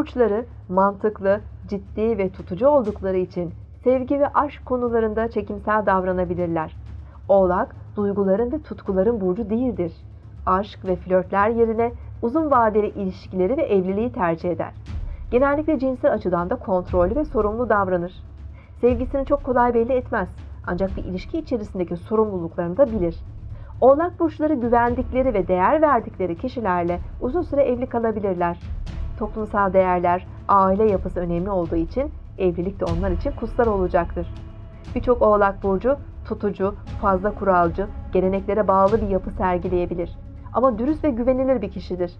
burçları mantıklı, ciddi ve tutucu oldukları için sevgi ve aşk konularında çekimsel davranabilirler. Oğlak, duyguların ve tutkuların burcu değildir. Aşk ve flörtler yerine uzun vadeli ilişkileri ve evliliği tercih eder. Genellikle cinsel açıdan da kontrollü ve sorumlu davranır. Sevgisini çok kolay belli etmez ancak bir ilişki içerisindeki sorumluluklarını da bilir. Oğlak burçları güvendikleri ve değer verdikleri kişilerle uzun süre evli kalabilirler. Toplumsal değerler, aile yapısı önemli olduğu için evlilik de onlar için kutsal olacaktır. Birçok oğlak burcu tutucu, fazla kuralcı, geleneklere bağlı bir yapı sergileyebilir. Ama dürüst ve güvenilir bir kişidir.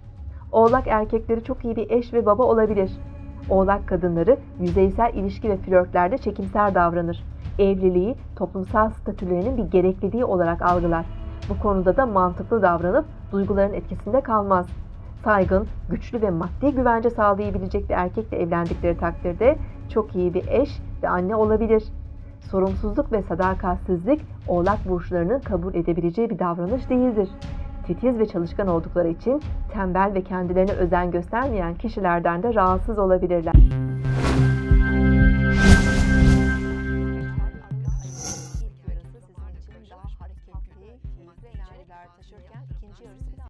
Oğlak erkekleri çok iyi bir eş ve baba olabilir. Oğlak kadınları yüzeysel ilişki ve flörtlerde çekimser davranır. Evliliği toplumsal statülerinin bir gerekliliği olarak algılar. Bu konuda da mantıklı davranıp duyguların etkisinde kalmaz saygın, güçlü ve maddi güvence sağlayabilecek bir erkekle evlendikleri takdirde çok iyi bir eş ve anne olabilir. Sorumsuzluk ve sadakatsizlik oğlak burçlarının kabul edebileceği bir davranış değildir. Titiz ve çalışkan oldukları için tembel ve kendilerine özen göstermeyen kişilerden de rahatsız olabilirler.